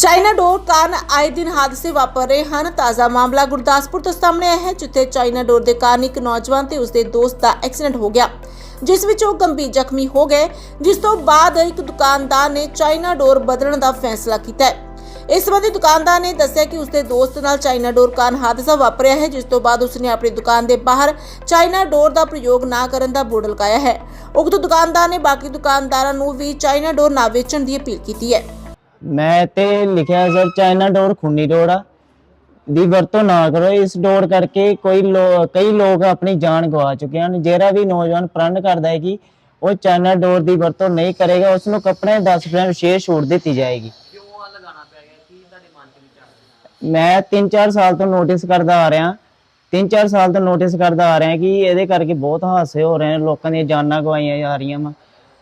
China ਡੋਰ ਕਾਰਨ ਆਏ ਦਿਨ ਹਾਦਸੇ ਵਾਪਰ ਰਹੇ ਹਨ। ਤਾਜ਼ਾ ਮਾਮਲਾ ਗੁਰਦਾਸਪੁਰ ਤੋਂ ਸਾਹਮਣੇ ਆਇਆ ਹੈ, ਜਿੱਥੇ ਚਾਈਨਾ ਡੋਰ ਦੇ ਕਾਰਨ ਇੱਕ ਨੌਜਵਾਨ ਤੇ ਉਸਦੇ ਦੋਸਤ ਦਾ ਐਕਸੀਡੈਂਟ ਹੋ ਗਿਆ, ਜਿਸ ਵਿੱਚ ਉਹ ਗੰਭੀਰ ਜ਼ਖਮੀ ਹੋ ਗਏ, ਜਿਸ ਤੋਂ ਬਾਅਦ ਇੱਕ ਦੁਕਾਨਦਾਰ ਨੇ ਚਾਈਨਾ ਡੋਰ ਬਦਲਣ ਦਾ ਫੈਸਲਾ ਕੀਤਾ ਹੈ। ਇਸ ਸੰਬੰਧੀ ਦੁਕਾਨਦਾਰ ਨੇ ਦੱਸਿਆ ਕਿ ਉਸਦੇ ਦੋਸਤ ਨਾਲ ਚਾਈਨਾ ਡੋਰ ਕਾਰਨ ਹਾਦਸਾ ਵਾਪਰਿਆ ਹੈ, ਜਿਸ ਤੋਂ ਬਾਅਦ ਉਸਨੇ ਆਪਣੀ ਦੁਕਾਨ ਦੇ ਬਾਹਰ ਚਾਈਨਾ ਡੋਰ ਦਾ ਪ੍ਰਯੋਗ ਨਾ ਕਰਨ ਦਾ ਬੋਰਡ ਲਗਾਇਆ ਹੈ। ਉਕਤ ਦੁਕਾਨਦਾਰ ਨੇ ਬਾਕੀ ਦੁਕਾਨਦਾਰਾਂ ਨੂੰ ਵੀ ਚਾਈਨਾ ਡੋਰ ਨਾ ਵੇਚਣ ਦੀ ਅਪੀਲ ਕੀਤੀ ਹੈ। ਮੈਂ ਤੇ ਲਿਖਿਆ ਸਰ ਚਾਈਨਾ ਡੋਰ, ਖੂਨੀ ਡੋਰ ਆ। ਦੀ ਵਰਤੋਂ ਨਾ ਕਰੋ, ਇਸ ਡੋਰ ਕਰਕੇ ਕੋਈ ਲੋ- ਕਈ ਲੋਕ ਆਪਣੀ ਜਾਨ ਗਵਾ ਚੁੱਕੇ ਹਨ। ਜਿਹੜਾ ਵੀ ਨੌਜਵਾਨ ਪ੍ਰਣ ਕਰਦਾ ਹੈ ਕਿ ਉਹ ਚਾਈਨਾ ਡੋਰ ਦੀ ਵਰਤੋਂ ਨਹੀਂ ਕਰੇਗਾ ਉਸ ਨੂੰ ਕੱਪੜੇ 10% ਵਿਸ਼ੇਸ਼ ਛੂਟ ਦਿੱਤੀ ਜਾਏਗੀ। ਕਿਉਂ ਆ ਲਗਾਉਣਾ ਪੈ ਗਿਆ ਕੀ ਤੁਹਾਡੇ ਮਨ ਚ ਵਿਚਾਰ ਮੈਂ 3-4 ਸਾਲ ਤੋਂ ਨੋਟਿਸ ਕਰਦਾ ਆ ਰਿਹਾ 3-4 ਸਾਲ ਤੋਂ ਨੋਟਿਸ ਕਰਦਾ ਆ ਰਿਹਾ ਕਿ ਇਹਦੇ ਕਰਕੇ ਬਹੁਤ ਹਾਦਸੇ ਹੋ ਰਹੇ ਨੇ, ਲੋਕਾਂ ਦੀਆਂ ਜਾਨਾਂ ਗਵਾਈਆਂ ਜਾ ਰਹੀਆਂ ਵਾ।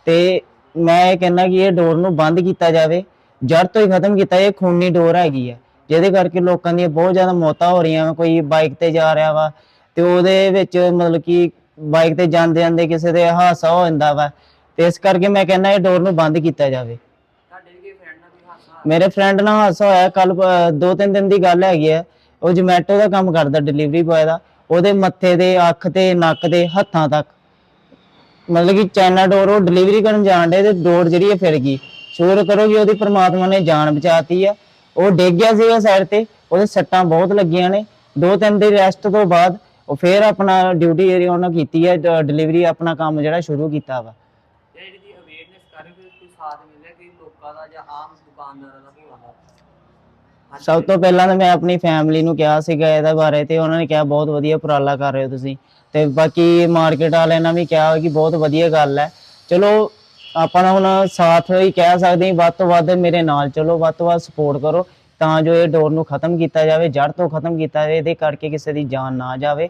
ਤੇ ਮੈਂ ਇਹ ਕਹਿੰਦਾ ਕਿ ਇਹ ਡੋਰ ਨੂੰ ਬੰਦ ਕੀਤਾ ਜਾਵੇ। ਜੜ ਤੋਂ ਹੀ ਖਤਮ ਕੀਤਾ ਇਹ ਖੂਨੀ ਡੋਰ ਹੈਗੀ ਆ ਜਿਹਦੇ ਕਰਕੇ ਲੋਕਾਂ ਦੀਆਂ ਬਹੁਤ ਜ਼ਿਆਦਾ ਮੌਤਾਂ ਹੋ ਰਹੀਆਂ ਵਾ ਕੋਈ ਬਾਈਕ ਤੇ ਜਾ ਰਿਹਾ ਵਾ ਤੇ ਉਹਦੇ ਵਿੱਚ ਮਤਲਬ ਕਿ ਬਾਈਕ ਤੇ ਜਾਂਦੇ ਜਾਂਦੇ ਕਿਸੇ ਦੇ ਹਾਦਸਾ ਹੋ ਜਾਂਦਾ ਵਾ ਤੇ ਇਸ ਕਰਕੇ ਮੈਂ ਕਹਿੰਦਾ ਇਹ ਡੋਰ ਨੂੰ ਬੰਦ ਕੀਤਾ ਜਾਵੇ। ਤੁਹਾਡੇ ਵੀ ਫਰੈਂਡ ਨਾਲ ਕੋਈ ਹਾਸਾ ਮੇਰੇ ਫਰੈਂਡ ਨਾਲ ਹਾਦਸਾ ਹੋਇਆ ਕੱਲ ਦੋ ਤਿੰਨ ਦਿਨ ਦੀ ਗੱਲ ਹੈਗੀ ਆ ਉਹ ਜੋਮੈਟੋ ਦਾ ਕੰਮ ਕਰਦਾ ਡਿਲੀਵਰੀ ਬॉय ਦਾ ਉਹਦੇ ਮੱਥੇ ਤੇ ਅੱਖ ਤੇ ਨੱਕ ਤੇ ਹੱਥਾਂ ਤੱਕ। ਮਤਲਬ ਕਿ ਚਾਈਨਾ ਡੋਰ ਉਹ ਡਿਲੀਵਰੀ ਕਰਨ ਜਾਣ ਡੇ ਤੇ ਡੋਰ ਜਿਹੜੀ ਹੈ ਫਿਰ ਗਈ। ਸ਼ੁਕਰ ਕਰੋ ਕਿ ਉਹਦੀ ਪ੍ਰਮਾਤਮਾ ਨੇ ਜਾਨ ਬਚਾਤੀ ਆ। ਉਹ ਡਿੱਗ ਗਿਆ ਸੀਗਾ ਸਾਈਡ ਤੇ ਉਹਦੇ ਸੱਟਾਂ ਬਹੁਤ ਲੱਗੀਆਂ ਨੇ। ਦੋ ਤਿੰਨ ਦਿਨ ਰੈਸਟ ਤੋਂ ਬਾਅਦ ਉਹ ਫੇਰ ਆਪਣਾ ਡਿਊਟੀ ਜਿਹੜੀ ਉਹਨਾਂ ਕੀਤੀ ਹੈ ਡਿਲੀਵਰੀ ਆਪਣਾ ਕੰਮ ਜਿਹੜਾ ਸ਼ੁਰੂ ਕੀਤਾ ਵਾ। ਤੇ ਜਿਹੜੀ ਦੀ ਅਵੇਅਰਨੈਸ ਕਰ ਰਹੇ ਹੋ ਕੋਈ ਸਾਥ ਮਿਲਿਆ ਕਿ ਲੋਕਾਂ ਦਾ ਜਾਂ ਆਮ ਦੁਕਾਨਦਾਰਾਂ ਦਾ ਹੋਣਾ ਦਾ? ਸਭ ਤੋਂ ਪਹਿਲਾਂ ਤਾਂ ਮੈਂ ਆਪਣੀ ਫੈਮਿਲੀ ਨੂੰ ਕਿਹਾ ਸੀਗਾ ਇਹਦੇ ਬਾਰੇ ਤੇ ਉਹਨਾਂ ਨੇ ਕਿਹਾ ਬਹੁਤ ਵਧੀਆ ਉਪਰਾਲਾ ਕਰ ਰਹੇ ਹੋ ਤੁਸੀਂ। ਤੇ ਬਾਕੀ ਮਾਰਕੀਟ ਵਾਲਿਆਂ ਨੇ ਵੀ ਕਿਹਾ ਕਿ ਬਹੁਤ ਵਧੀਆ ਗੱਲ ਹੈ। ਚਲੋ ਆਪਾਂ ਨੂੰ ਹੁਣ ਸਾਥ ਹੀ ਕਹਿ ਸਕਦੇ ਹਾਂ, ਵੱਧ ਤੋਂ ਵੱਧ ਮੇਰੇ ਨਾਲ ਚਲੋ, ਵੱਧ ਤੋਂ ਵੱਧ ਸਪੋਰਟ ਕਰੋ, ਤਾਂ ਜੋ ਇਹ ਡੋਰ ਨੂੰ ਖਤਮ ਕੀਤਾ ਜਾਵੇ ਜੜ ਤੋਂ ਖਤਮ ਕੀਤਾ ਜਾਵੇ, ਇਹਦੇ ਕਰਕੇ ਕਿਸੇ ਦੀ ਜਾਨ ਨਾ ਜਾਵੇ।